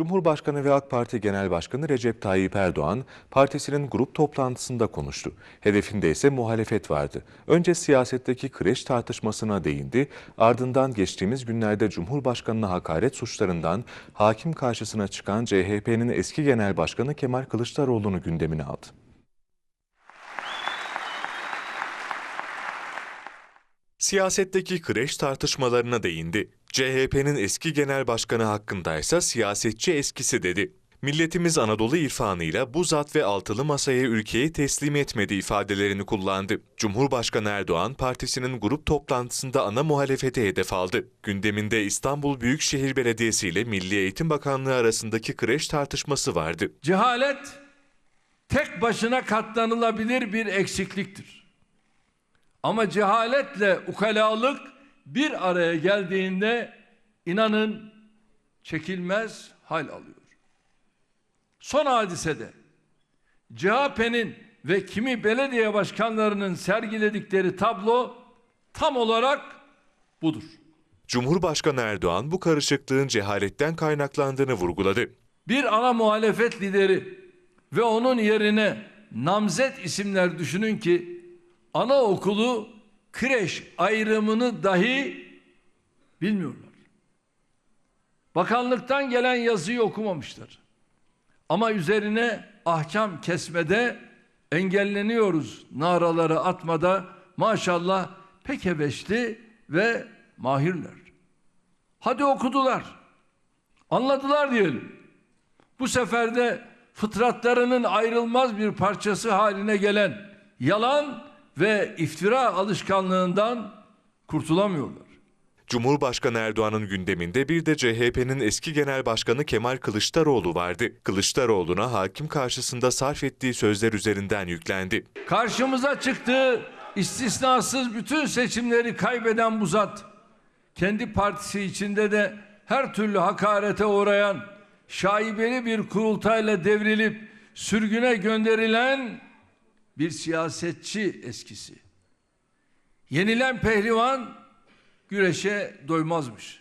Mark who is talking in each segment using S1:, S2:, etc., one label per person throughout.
S1: Cumhurbaşkanı ve AK Parti Genel Başkanı Recep Tayyip Erdoğan partisinin grup toplantısında konuştu. Hedefinde ise muhalefet vardı. Önce siyasetteki kreş tartışmasına değindi, ardından geçtiğimiz günlerde Cumhurbaşkanı'na hakaret suçlarından hakim karşısına çıkan CHP'nin eski Genel Başkanı Kemal Kılıçdaroğlu'nu gündemine aldı. Siyasetteki kreş tartışmalarına değindi. CHP'nin eski genel başkanı hakkındaysa siyasetçi eskisi dedi. Milletimiz Anadolu irfanıyla bu zat ve altılı masaya ülkeyi teslim etmedi ifadelerini kullandı. Cumhurbaşkanı Erdoğan partisinin grup toplantısında ana muhalefete hedef aldı. Gündeminde İstanbul Büyükşehir Belediyesi ile Milli Eğitim Bakanlığı arasındaki kreş tartışması vardı.
S2: Cehalet tek başına katlanılabilir bir eksikliktir. Ama cehaletle ukalalık bir araya geldiğinde inanın çekilmez hal alıyor. Son hadisede CHP'nin ve kimi belediye başkanlarının sergiledikleri tablo tam olarak budur.
S1: Cumhurbaşkanı Erdoğan bu karışıklığın cehaletten kaynaklandığını vurguladı.
S2: Bir ana muhalefet lideri ve onun yerine namzet isimler düşünün ki anaokulu kreş ayrımını dahi bilmiyorlar. Bakanlıktan gelen yazıyı okumamışlar. Ama üzerine ahkam kesmede engelleniyoruz naraları atmada maşallah pek heveşli ve mahirler. Hadi okudular. Anladılar diyelim. Bu sefer de fıtratlarının ayrılmaz bir parçası haline gelen yalan ve iftira alışkanlığından kurtulamıyorlar.
S1: Cumhurbaşkanı Erdoğan'ın gündeminde bir de CHP'nin eski genel başkanı Kemal Kılıçdaroğlu vardı. Kılıçdaroğlu'na hakim karşısında sarf ettiği sözler üzerinden yüklendi.
S2: Karşımıza çıktığı istisnasız bütün seçimleri kaybeden bu zat, kendi partisi içinde de her türlü hakarete uğrayan, şaibeli bir kurultayla devrilip sürgüne gönderilen bir siyasetçi eskisi. Yenilen pehlivan güreşe doymazmış.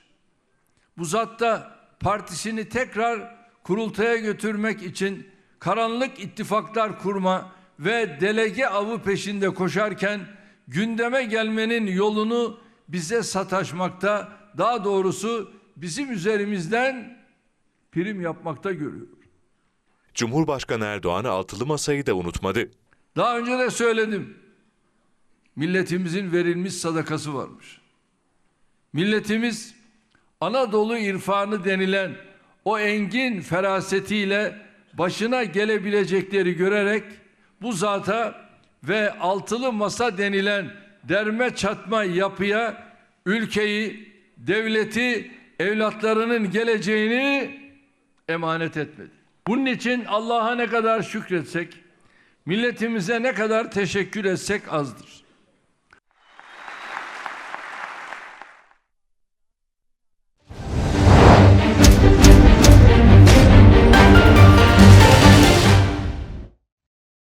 S2: Bu zat da partisini tekrar kurultaya götürmek için karanlık ittifaklar kurma ve delege avı peşinde koşarken gündeme gelmenin yolunu bize sataşmakta, daha doğrusu bizim üzerimizden prim yapmakta görüyor.
S1: Cumhurbaşkanı Erdoğan altılı masayı da unutmadı.
S2: Daha önce de söyledim. Milletimizin verilmiş sadakası varmış. Milletimiz Anadolu irfanı denilen o engin ferasetiyle başına gelebilecekleri görerek bu zata ve altılı masa denilen derme çatma yapıya ülkeyi, devleti, evlatlarının geleceğini emanet etmedi. Bunun için Allah'a ne kadar şükretsek, milletimize ne kadar teşekkür etsek azdır.